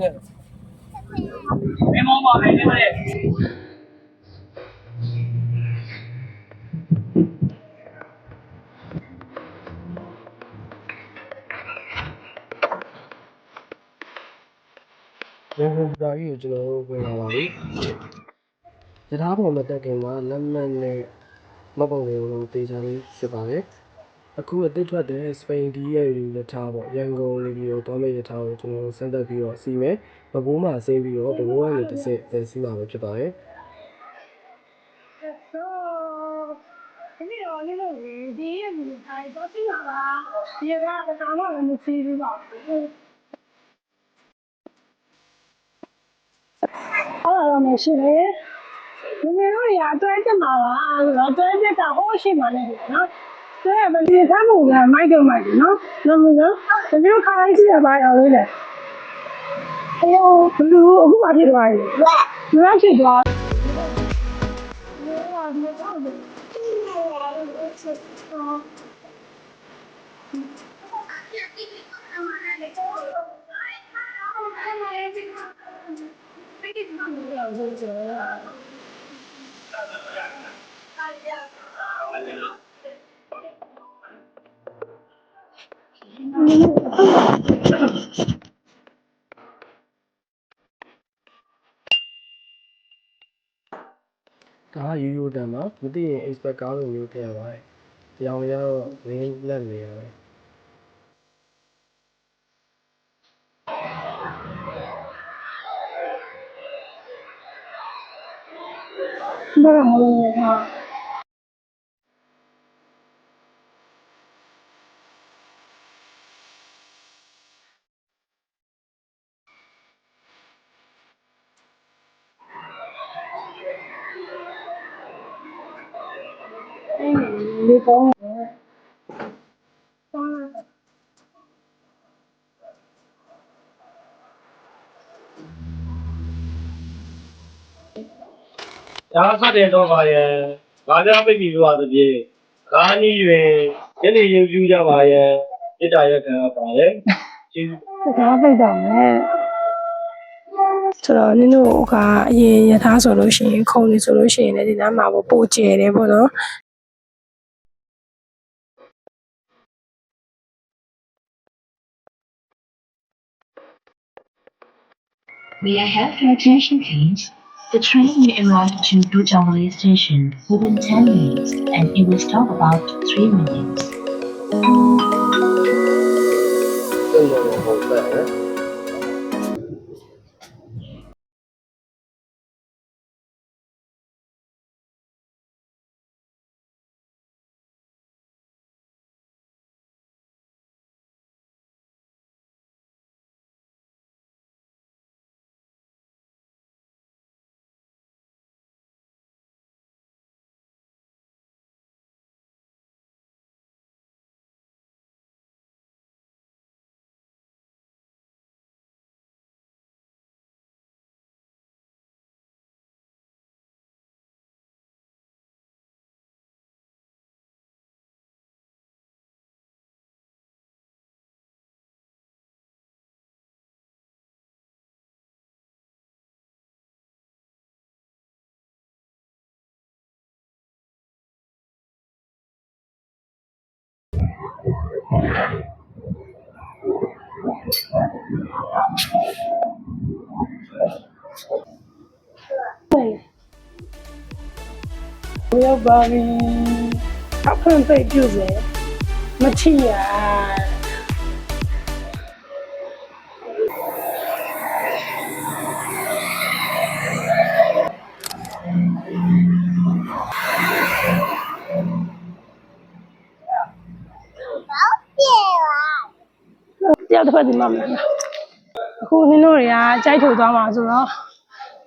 နဲ့မင်းမောင်းပါမယ်ဒီမဲ့ရန်ကုန်ပြည်ကြီးကိုကျွန်တော်တို့ဝင်လာပါပြီ။ရထားပေါ်မှာတက်ခင်မှာလက်မှတ်နဲ့မပုံလေးကိုတေချာလေးဖြစ်ပါတယ်။ အခုအသစ်ထွက်တဲ့စပိန်ဒီရဲ့ရထားပေါ့ရန်ကုန်နေပြီးတော့တောမယ့်ရထားကိုကျွန်တော်စမ်းသပ်ပြီးတော့စီးမယ်။ဘကိုးမှာဆင်းပြီးတော့ဘကိုးကနေတစ်ဆင့်ပြန်စီးမှာပဲဖြစ်ပါတယ်။ဒီနေ့တော့လေးလို့ဒီရဲ့ဒီအိုင်တော့သိရပါဒီကကတော့မသိဘူးပါဘူးအော်တော့မရှိလေဒီနေ့တော့ရအတွဲတက်မှာပါတော့အတွဲတက်တာဟိုရှိမှလည်းနော် တွဲမပြေသားမှုကမိုက်တော့မိုက်နော်လုံးလုံးဒီလိုခိုင်းကြည့်ရပါအောင်လေအေးဘလူးအခုမှဖြစ်သွားပြီဘယ်ဖြစ်သွားဒါ ကရိုးရိုးတန်ပါမသိရင် expert ကားလိုမျိုးထည့်ရပါတယ်။တရားဝင်ကတော့ငင်းလက်နေရပဲဘာလို့လဲဟာ ဒီကောင်းတယ်။ဘာလဲဒါဖတ်တယ်တော့ပါရဲ့ငါးကြားပိတ်ပြီးသွားသဖြင့်ကားကြီးတွင်ယနေ့ရင်ပြူကြပါရဲ့တိတ္တရက်ခံပါရဲ့ကျေးဇူး။ဒါပိတ်တော့မယ်။ဆိုတော့နင်တို့ကအရင်ယထာဆိုလို့ရှိရင်ခုံနေဆိုလို့ရှိရင်လည်းဒီနားမှာပို့ကျဲတယ်ပေါ့နော် May I have your attention, please? The train will arrive to Dujangli Station within 10 minutes and it will stop about 3 minutes. ။ ဘယ်ရောက်ပါပြီ။အဖွင့်ပိတ်ပြုစေ။ မချီရ။တရားတစ်ဖက်ဒီမှာမလား။အခုနင်တို့တွေကကြိုက်ထုတ်သွားမှာဆိုတော့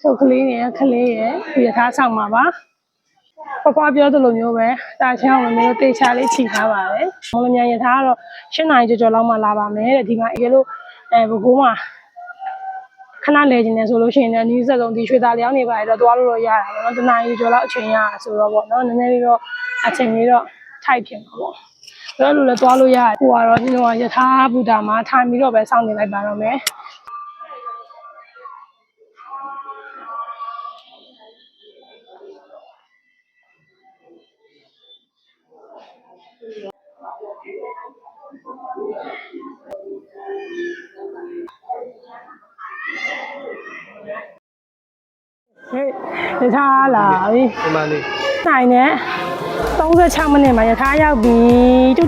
ထုတ်ကလေးရယ်ခလေးရယ်ဒီထားဆောင်မှာပါ။ပပပြောသလိုမျိုးပဲတာချမ်းအောင်လည်းတေချာလေးခြိထားပါတယ်။မော်လမြိုင်ရထားကတော့၈နာရီကျော်ကျော်လောက်မှလာပါမယ်တဲ့ဒီမှာအကယ်လို့အဲဘကိုးမှာခဏလဲခြင်းနဲ့ဆိုလို့ရှိရင်လည်းအနည်းဆက်ဆုံးဒီရွှေသားလျောင်းနေပါရတော့သွားလို့တော့ရတာပေါ့နော်။တနာရီကျော်လောက်အချိန်ရတာဆိုတော့ပေါ့နော်။နည်းနည်းလေးတော့အချိန်လေးတော့ထိုက်ဖြစ်မှာပေါ့။ တော့လို့လည်းသွားလို့ရတယ်ကိုကတော့ညတော့ယထာဘုဒ္ဓမှာထိုင်ပြီးတော့ပဲစောင့်နေလိုက်ပါတော့မယ်ဟေးထားလာပြီဒီမလေးနိုင်နေ 36မိနစ်မှာယထာရောက်ပြီတူ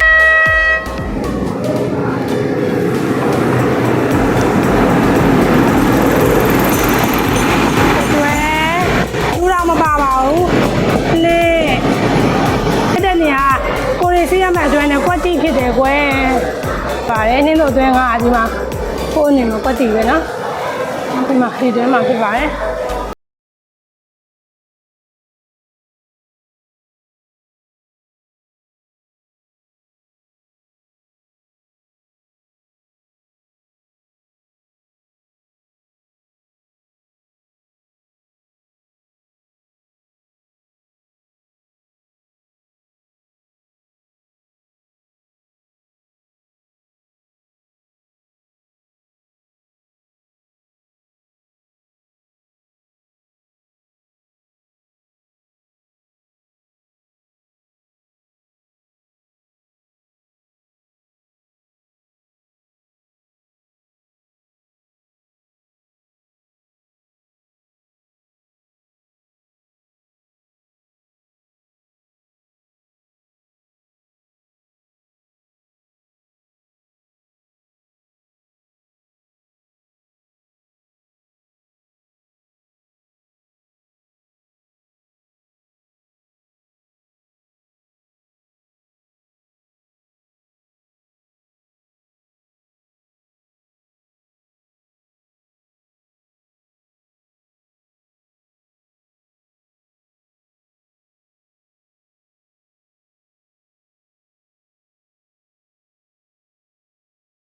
ကျွဲလူတော့မပါပါဘူးလေအဲ့တဲ့နေရာကိုရီစီရမယ်ကျွဲနဲ့ကွက်တိဖြစ်တယ်ကွယ်ပါတယ်နင်းတို့ကျွဲကဒီမှာကိုအနေမှာကွက်တိပဲနော်ဒီမှာဒီတွဲမှာဖြစ်ပါတယ်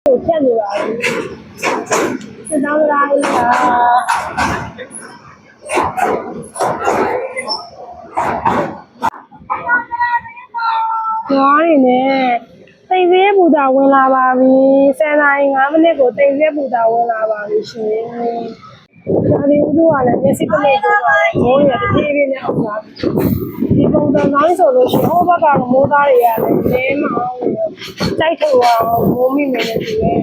ကိုဖြတ်နေပါဘူးစတောင်းလာလာကျွားနေနဲ့တိမ်စဲပူတာဝင်လာပါပြီ10နာရီ5မိနစ်ကိုတိမ်စဲပူတာဝင်လာပါပြီရှင် ဒါဒီဥဒ္ဓကလည်းမျက်စိပလိတ်ကိုပါမိုးရတပြေးပြေးနဲ့အောင်လာဒီပုံစံတိုင်းဆိုလို့ရှိရင်ဟိုဘက်ကမိုးသားတွေကလည်းနဲမအောင်တိုက်ထုတ်အောင်မိုးမိမယ်နဲ့တူရဲ့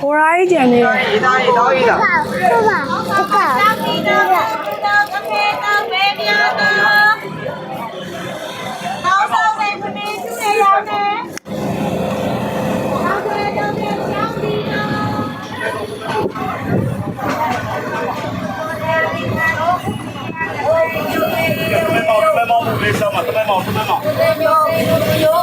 ဟိုရိုင်းကြံနေတယ်ဒီသားရေးတော့ရေးတာဟုတ်ပါဟုတ်ပါဟုတ်ပါမေမောင်မေမောင်လေးစမတမေမောင်တမေမောင်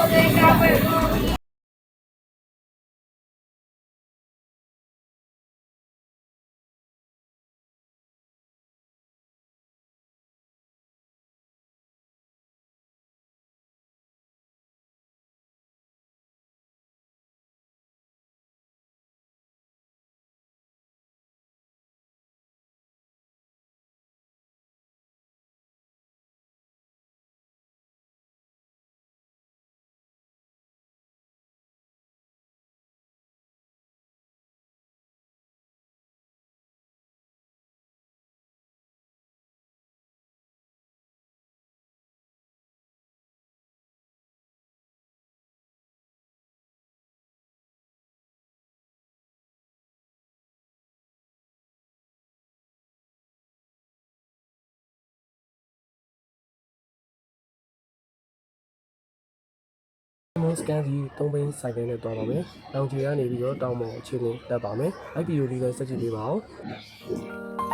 3ဘိန်းစိုက်ကဲနဲ့တွားပါမယ်။တောင်ချီကနေပြီးတော့တောင်ပေါ်အခြေအနေတက်ပါမယ်။အဲ့ဗီဒီယိုလေးလည်းစက်ကြည့်ပေးပါဦး။